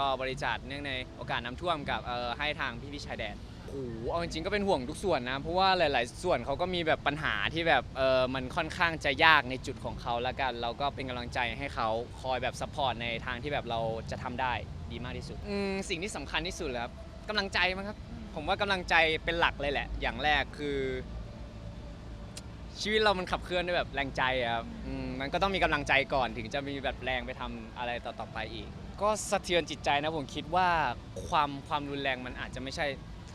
ก็บริจาคเนื่องในโอกาสน้ำท่วมกับเอ่อให้ทางพี่พี่ๆชายแดนโอ้โหเอาจริงๆก็เป็นห่วงทุกส่วนนะ เพราะว่าหลาย ๆ ส่วนเขาก็มีแบบปัญหาที่แบบเออมันค่อนข้างจะยากในจุดของเขาละกัน เราก็เป็นกำลังใจให้เขาคอยแบบซัพพอร์ตในทางที่แบบเราจะทำได้ดีมากที่สุดอืมสิ่งที่สำคัญที่สุดเลยครับกำลังใจมั้งครับ ผมว่ากำลังใจเป็นหลักเลยแหละ อย่างแรกคือ ชีวิตเรามันขับเคลื่อนด้วยแบบแรงใจอะครับอืมมันก็ต้องมีกำลังใจก่อนถึงจะมีแบบแรงไปทำอะไรต่อๆไปอีก ก็สะเทือนจิตใจนะผมคิดว่าความความรุนแรงมันอาจจะไม่ใช่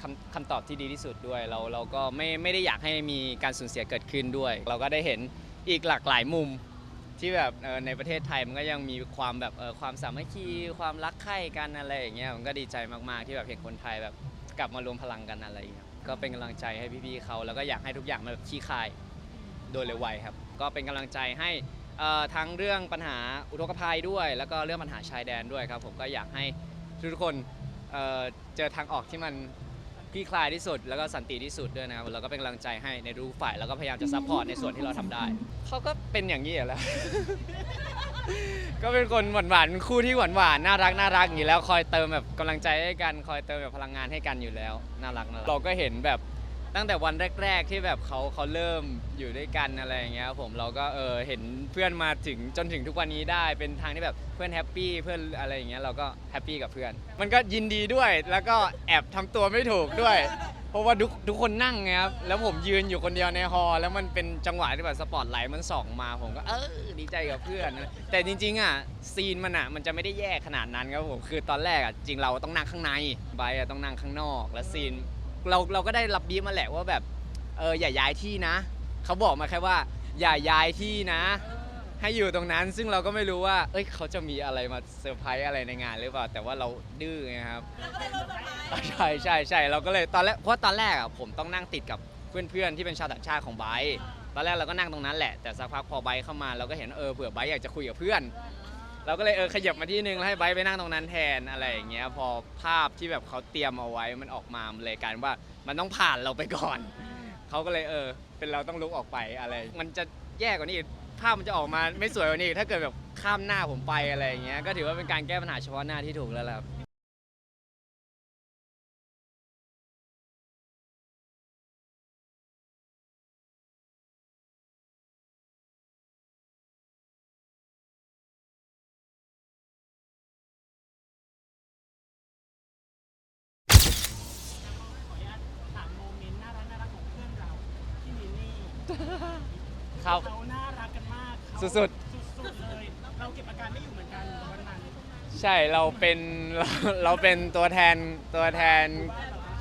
คำคำตอบที่ดีที่สุดด้วย เราเราก็ไม่ไม่ได้อยากให้มีการสูญเสียเกิดขึ้นด้วย เราก็ได้เห็นอีกหลากหลายมุมที่แบบเอ่อในประเทศไทยมันก็ยังมีความแบบเอ่อความสามัคคีความรักใคร่กันอะไรอย่างเงี้ยผมก็ดีใจมากๆที่แบบเห็นคนไทยแบบกลับมารวมพลังกันอะไรอย่างเงี้ยก็เป็นกำลังใจให้พี่ๆเขาแล้วก็อยากให้ทุกอย่างมันแบบขี้คายโดยเร็วไวครับ ก็เป็นกำลังใจให้ เอ่อทั้งเรื่องปัญหาอุทกภัยด้วย แล้วก็เรื่องปัญหาชายแดนด้วยครับ ผมก็อยากให้ทุกๆคนเอ่อเจอทางออกที่มันคลี่คลายที่สุด แล้วก็สันติที่สุดด้วยนะครับเราก็เป็นกำลังใจให้ในรูปฝ่ายแล้วก็พยายามจะซัพพอร์ตในส่วนที่เราทำได้เขาก็เป็นอย่างนี้อยู่แล้ว ก็เป็นคนหวานๆคู่ที่หวานๆน่ารักน่ารักอย่างนี้แล้ว คอยเติมแบบกำลังใจให้กัน คอยเติมแบบพลังงานให้กันอยู่แล้ว น่ารักน่ารักเราก็เห็นแบบ ตั้งแต่วันแรก ๆ ที่แบบเขาเขาเริ่มอยู่ด้วยกันอะไรอย่างเงี้ยครับผมเราก็เออเห็นเพื่อนมาถึงจนถึงทุกวันนี้ได้ เป็นทางที่แบบเพื่อนแฮปปี้เพื่อนอะไรอย่างเงี้ยเราก็แฮปปี้กับเพื่อน มันก็ยินดีด้วยแล้วก็แอบทำตัวไม่ถูกด้วย เพราะว่าทุกทุกคนนั่งไงครับแล้วผมยืนอยู่คนเดียวในฮอลล์แล้วมันเป็นจังหวะที่แบบสปอตไลท์มันส่องมาผมก็เออดีใจกับเพื่อนนะแต่จริงๆอะซีนมันอะมันจะไม่ได้แย่ขนาดนั้นครับผมคือตอนแรกอะจริงเราต้องนั่งข้างในไบร์ทอะต้องนั่งข้างนอก แล้วซีน เราเราก็ได้รับบีฟมาแหละว่าแบบเอออย่าย้ายที่นะ เขาบอกมาแค่ว่า อย่าย้ายที่นะ ให้อยู่ตรงนั้นซึ่งเราก็ไม่รู้ว่า เอ้ยเขาจะมีอะไรมาเซอร์ไพรส์อะไรในงานหรือเปล่า แต่ว่าเราดื้อไงครับอ่าใช่ใช่ใช่เราก็เลยตอนแรกเพราะตอนแรกอะผมต้องนั่งติดกับเพื่อนๆที่เป็นชาวต่างชาติของไบร์ทตอนแรกเราก็นั่งตรงนั้นแหละแต่สักพักพอไบร์ทเข้ามาเราก็เห็นเออเผื่อไบร์ทอยากจะคุยกับเพื่อน เราก็เลยเออขยับมาที่นึงแล้วให้ไบร์ทไปนั่งตรงนั้นแทนอะไรอย่างเงี้ยพอภาพที่แบบเขาเตรียมเอาไว้มันออกมามันเลยกลารว่ามันต้องผ่านเราไปก่อน เขาก็เลยเออ เป็นเราต้องลุกออกไปอะไร มันจะแย่กว่านี้อีกภาพมันจะออกมาไม่สวยกว่านี้อีกถ้าเกิดแบบข้ามหน้าผมไปอะไรอย่างเงี้ยก็ถือว่าเป็นการแก้ปัญหาเฉพาะหน้าที่ถูกแล้วแหละครับ ครับ เขาน่ารักกันมากเขาสุด สุดๆเลย เราเก็บอาการไม่อยู่เหมือนกันวันนั้นใช่เราเป็นเราเราเป็นตัวแทนตัวแทน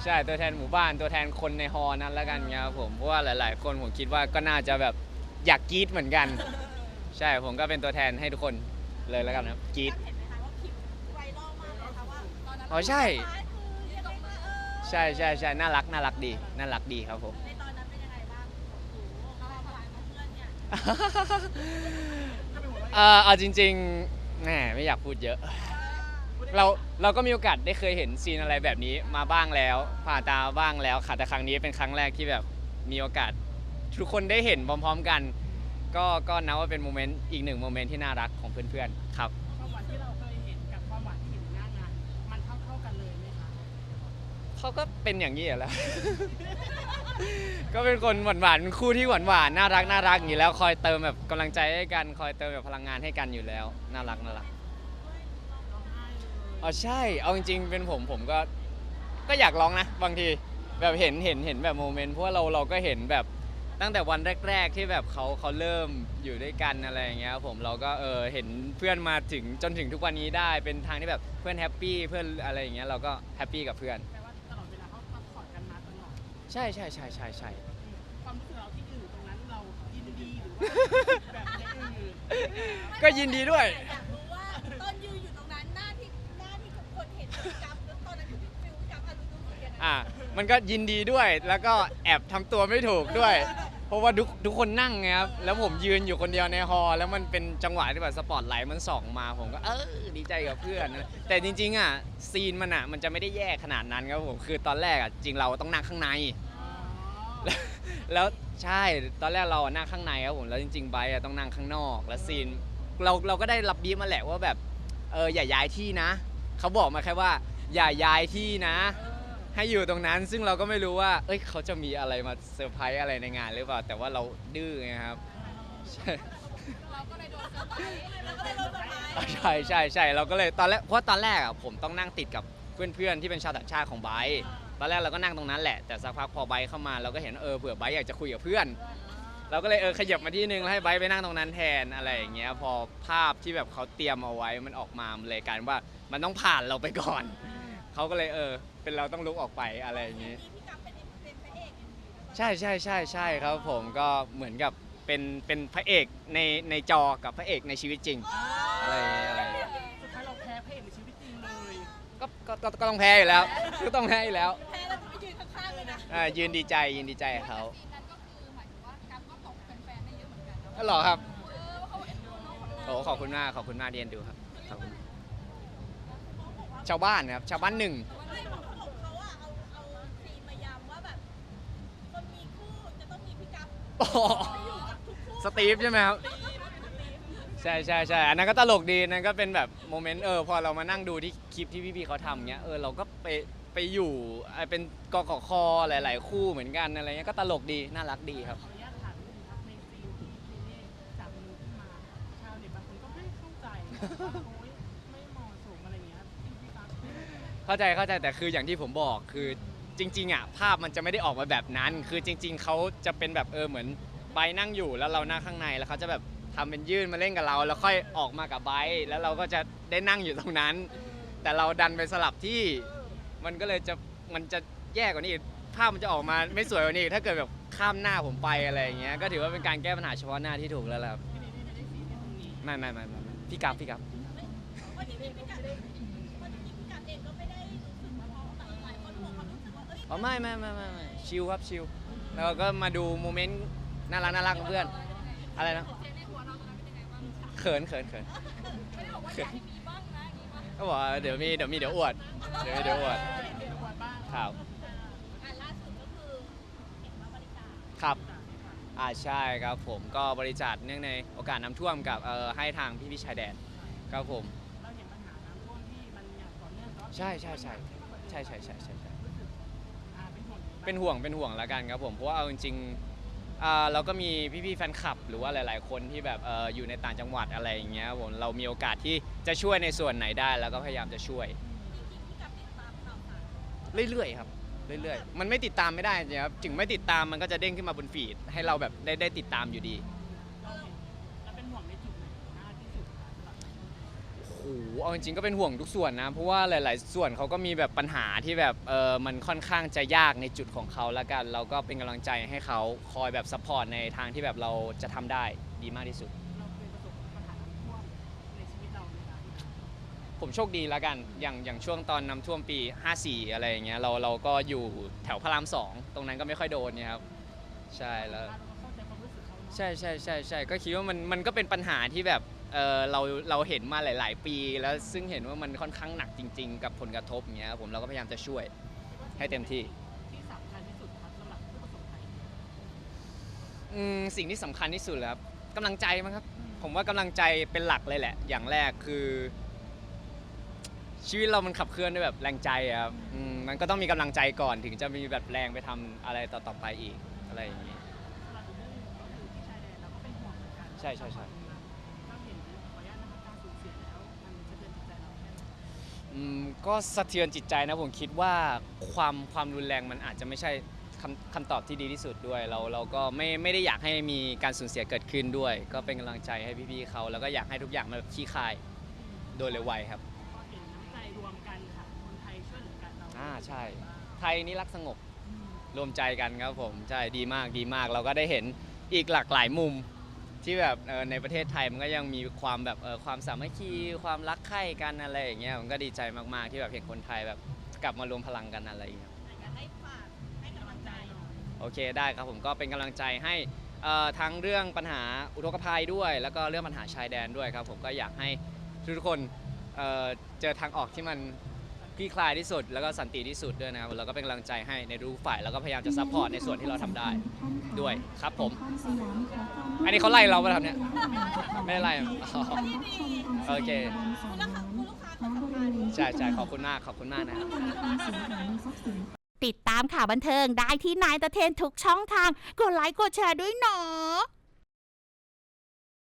ใช่ตัวแทนหมู่บ้านตัวแทนคนในฮอนั้นแล้วกันครับผมเพราะว่าหลาย ๆ คนผมคิดว่าก็น่าจะแบบอยากกรี๊ดเหมือนกัน ใช่ผมก็เป็นตัวแทนให้ทุกคนเลยแล้วกันครับกรี๊ด เห็นไหมคะว่าคลิปไวรัลมากเลยค่ะว่าตอนนั้นอ๋อใช่ คือเรียกว่าเออใช่ใช่ใช่น่ารักน่ารักดีน่ารักดีครับผม ในต เนี่ยเออเอาจริงๆแหมไม่อยากพูดเยอะ เราเราก็มีโอกาสได้เคยเห็นซีนอะไรแบบนี้มาบ้างแล้ว ผ่านตามาบ้างแล้วค่ะแต่ครั้งนี้เป็นครั้งแรกที่แบบมีโอกาส ทุกคนได้เห็นพร้อม ๆกัน ก็ก็นับว่าเป็นโมเมนต์อีกหนึ่งโมเมนต์ที่น่ารักของเพื่อนๆครับ ความหวานที่เราเคยเห็นกับความหวานที่เห็นหน้างาน มันเท่าเท่าๆกันเลยไหมคะ เขาก็เป็นอย่างนี้อยู่แล้ว ก็เป็นคนหวานๆคู่ที่หวานๆน่ารักน่ารักอย่างนี้แล้ว คอยเติมแบบกำลังใจให้กัน คอยเติมแบบพลังงานให้กันอยู่แล้ว น่ารักน่ารักร้องไห้เลยอ๋อใช่ เอาจริงๆ เป็นผมผมก็ก็อยากร้องนะ บางทีแบบเห็นเห็นเห็นแบบโมเมนต์เพราะว่าเราเราก็เห็นแบบตั้งแต่วันแรก ๆ ที่แบบเขาเขาเริ่มอยู่ด้วยกันอะไรอย่างเงี้ยครับผมเราก็เออเห็นเพื่อนมาถึงจนถึงทุกวันนี้ได้เป็นทางที่แบบเพื่อนแฮปปี้เพื่อนอะไรอย่างเงี้ยเราก็แฮปปี้กับเพื่อน ใช่ใช่ใช่ใช่ใช่ความรู้สึกเราที่อยู่ตรงนั้นเรายินดีหรือว่าแบบอย่างอื่นก็ยินดีด้วย อยากรู้ว่าตอนยืนอยู่ตรงนั้นหน้าที่หน้าที่ทุกคนเห็นพี่กัฟแล้วตอนนั้นคือพี่ฟิวพี่กัฟอารมณ์รู้สึกยังไงอะมันก็ยินดีด้วยแล้วก็แอบทำตัวไม่ถูกด้วยเพ ราะว่าทุกทุกคนนั่งไงครับ แล้วผมยืนอยู่คนเดียวในฮอลล์แล้วมันเป็นจังหวะที่แบบสปอตไลท์มันส่องมา ผมก็เออดีใจกับเพื่อนนะแต่จริงๆอะซีนมันอะมันจะไม่ได้แย่ขนาดนั้นครับผมคือตอนแรกอะจริงเราต้องนั่งข้างใน แล้วใช่ตอนแรกเราอะนั่งข้างในครับผมแล้วจริงๆไบร์ทอะต้องนั่งข้างนอก แล้วซีนเราเราก็ได้รับบีฟมาแหละว่าแบบเอออย่าย้ายที่นะ เขาบอกมาแค่ว่า อย่าย้ายที่นะ ให้อยู่ตรงนั้น ซึ่งเราก็ไม่รู้ว่า เอ้ยเขาจะมีอะไรมาเซอร์ไพรส์อะไรในงานหรือเปล่า แต่ว่าเราดื้อไงครับใช่เราก็เลยโดนเซอร์ไพรส์เราก็เลยโดนเซอร์ไพรส์ใช่ใช่ใช่เราก็เลยตอนแรกเพราะตอนแรกอะผมต้องนั่งติดกับเพื่อนๆที่เป็นชาวต่างชาติของไบร์ทตอนแรกเราก็นั่งตรงนั้นแหละแต่สักพักพอไบร์ทเข้ามาเราก็เห็นเออเผื่อไบร์ทอยากจะคุยกับเพื่อน เราก็เลยเออขยับมาที่นึงแล้วให้ไบร์ทไปนั่งตรงนั้นแทนอะไรอย่างเงี้ยพอภาพที่แบบเขาเตรียมเอาไว้มันออกมามันเลยกลารว่ามันต้องผ่านเราไปก่อนเขาก็เลยเออ เป็นเราต้องลุกออกไปอะไรอย่างงี้ พี่กัปเป็นเป็นพระเอกอย่างนี้ใช่ใช่ใช่ใช่ครับผมก็เหมือนกับเป็นเป็นพระเอกในในจอกับพระเอกในชีวิตจริง อะไรอย่างเงี้ยอะไรอย่างเงี้ยสุดท้ายเราแพ้พระเอกในชีวิตจริงเลยก็ก็ก็ก็ต้องแพ้อยู่แล้วก็ต้องแพ้อยู่แล้วแพ้แล้วจะไปยืนข้างๆเลยนะอ่ายืนดีใจยืนดีใจกับเขาซีนนั้นก็คือหมายถึงว่ากัปก็ตกแฟนๆได้เยอะเหมือนกันนะอ๋อเหรอครับเออว่าเขาเอ็นดูน้องคนนั้นโอ้ขอบคุณมากขอบคุณมากที่เอ็นดูครับขอบคุณชาวบ้านนะครับชาวบ้านหนึ่ง ไม่บอก สตีฟใช่ไหมครับ ใช่ใช่ใช่อันนั้นก็ตลกดีนั่นก็เป็นแบบโมเมนต์เออพอเรามานั่งดูที่คลิปที่พี่ๆเขาทำเงี้ยเออเราก็ไปไปอยู่เอ่อเป็นกกคหลาย ๆ คู่เหมือนกันอะไรเงี้ยก็ตลกดีน่ารักดีครับ ขออนุญาตถามนิดนึงครับในซีนที่พี่เน่จับมือขึ้นมา ชาวเน็ตบางคนก็ไม่เข้าใจว่าโอ๊ยไม่เหมาะสมอะไรอย่างเงี้ยพี่พี่ครับเข้าใจเข้าใจแต่คืออย่างที่ผมบอกคือ จริงๆอะภาพมันจะไม่ได้ออกมาแบบนั้น คือจริง ๆเขาจะเป็นแบบเออเหมือนไบร์ทนั่งอยู่แล้วเรานั่งข้างในแล้วเขาจะแบบทำเป็นยื่นมาเล่นกับเรา แล้วค่อยออกมากับไบร์ทแล้วเราก็จะได้นั่งอยู่ตรงนั้น แต่เราดันไปสลับที่ มันก็เลยจะมันจะแย่กว่านี้อีกภาพมันจะออกมาไม่สวยกว่านี้อีกถ้าเกิดแบบข้ามหน้าผมไปอะไรอย่างเงี้ยก็ถือว่าเป็นการแก้ปัญหาเฉพาะหน้าที่ถูกแล้วล่ะครับไม่ไม่ไม่ไม่ไม่พี่กับพี่กับว่าจริงๆพี่กัป อ้ยอ๋อไม่ไม่ไม่ไม่ไม่ชิลครับชิลแล้วก็มาดูโมเมนต์น่ารักน่ารักของเพื่อน อะไรนะเสียงในหัวเราตอนนั้นเป็นยังไงบ้างเขินเขินเขินไม่ได้บอกว่าอยากให้มีบ้างนะอย่างนี้ป่ะก็บอกว่าเดี๋ยวมีเดี๋ยวมีเดี๋ยวอวด เดี๋ยวมีเดี๋ยวอวดเดี๋ยวก่อนบ้างครับอ่าล่าสุดก็คือเห็นว่าบริจาคครับอ่าใช่ครับผมก็บริจาคเนื่องในโอกาสน้ำท่วมกับเอ่อให้ทางพี่พี่ๆชายแดนครับผม เราเห็นปัญหาน้ำท่วมที่มันอย่างต่อเนื่องเนาะใช่ใช่ใช่ใช่ใช่ใช่ใช่ใช่อ่า เป็นห่วงเป็นห่วงแล้วกันครับผมเพราะว่าเอาจริงๆอ่าเราก็มีพี่ๆแฟนคลับ หรือว่าหลาย ๆ คนที่แบบเอออยู่ในต่างจังหวัดอะไรอย่างเงี้ยครับผมเรามีโอกาสที่จะช่วยในส่วนไหนได้แล้วก็พยายามจะช่วย เรื่อยๆครับเรื่อยๆ มันไม่ติดตามไม่ได้จริงๆครับถึงไม่ติดตามมันก็จะเด้งขึ้นมาบนฟีดให้เราแบบได้ได้ติดตามอยู่ดี เอาจริงๆก็เป็นห่วงทุกส่วนนะ เพราะว่าหลาย ๆ ส่วนเขาก็มีแบบปัญหาที่แบบเออมันค่อนข้างจะยากในจุดของเขาละกัน เราก็เป็นกำลังใจให้เขาคอยแบบซัพพอร์ตในทางที่แบบเราจะทำได้ดีมากที่สุด เราเคยประสบปัญหาน้ำท่วมในชีวิตเราไหมคะผมโชคดีละกัน อย่างอย่างช่วงตอนน้ำท่วมปี 54 อะไรอย่างเงี้ยเราเราก็อยู่แถวพระรามสองตรงนั้นก็ไม่ค่อยโดนเนี่ยครับใช่แล้ว เราก็เข้าใจความรู้สึกเขาเนาะใช่ใช่ใช่ใช่ก็คิดว่ามันมันก็เป็นปัญหาที่แบบ เออเราเราเห็นมาหลาย ๆ ปี แล้วซึ่งเห็นว่ามันค่อนข้างหนักจริง ๆ กับผลกระทบอย่างเงี้ยครับผมเราก็พยายามจะช่วยให้เต็มที่ ที่สำคัญที่สุดครับสำหรับผู้ประสบภัยอืมสิ่งที่สำคัญที่สุดเลยครับกำลังใจมั้งครับ ผมว่ากำลังใจเป็นหลักเลยแหละ อย่างแรกคือ ชีวิตเรามันขับเคลื่อนด้วยแบบแรงใจอะครับอืมมันก็ต้องมีกำลังใจก่อนถึงจะมีแบบแรงไปทำอะไรต่อๆไปอีกอะไรอย่างงี้ สำหรับอีกเรื่องหนึงก็คือที่ชายแดนเราก็เป็นห่วงเหมือนกันใช่ใช่ใช่เรา อืมก็สะเทือนจิตใจนะผมคิดว่าความความรุนแรงมันอาจจะไม่ใช่คำคำตอบที่ดีที่สุดด้วย เราเราก็ไม่ไม่ได้อยากให้มีการสูญเสียเกิดขึ้นด้วย ก็เป็นกำลังใจให้พี่ๆเขาแล้วก็อยากให้ทุกอย่างมันแบบขี้คายโดยเร็วไวครับก็เห็นน้ำใจรวมกันค่ะคนไทยช่วยเหลือกันเราอ่าใช่บ้างไทยนี่รักสงบอืมรวมใจกันครับผมใช่ดีมากดีมาก เราก็ได้เห็นอีกหลากหลายมุม ที่แบบเอ่อในประเทศไทยมันก็ยังมีความแบบเอ่อความสามัคคีความรักใคร่กันอะไรอย่างเงี้ยผมก็ดีใจมากๆที่แบบเห็นคนไทยแบบกลับมารวมพลังกันอะไรอย่างเงี้ยอยากให้ฝากให้กำลังใจหน่อยโอเคได้ครับผมก็เป็นกำลังใจให้เอ่อทั้งเรื่องปัญหาอุทกภัยด้วย แล้วก็เรื่องปัญหาชายแดนด้วยครับผมก็อยากให้ทุกๆคนเอ่อเจอทางออกที่มัน คลี่คลายที่สุด แล้วก็สันติที่สุดด้วยนะครับเราก็เป็นกำลังใจให้ในทุกฝ่ายแล้วก็พยายามจะซัพพอร์ตในส่วนที่เราทำได้ด้วยครับผม อันนี้เขาไล่เราปะครับเนี่ยไม่ได้ไล่อ๋อโอเคใช่ใช่ขอบคุณมากขอบคุณมากนะครับ ติดตามข่าวบันเทิงได้ที่นายตะเทนทุกช่องทาง กดไลค์กดแชร์ด้วยเนาะ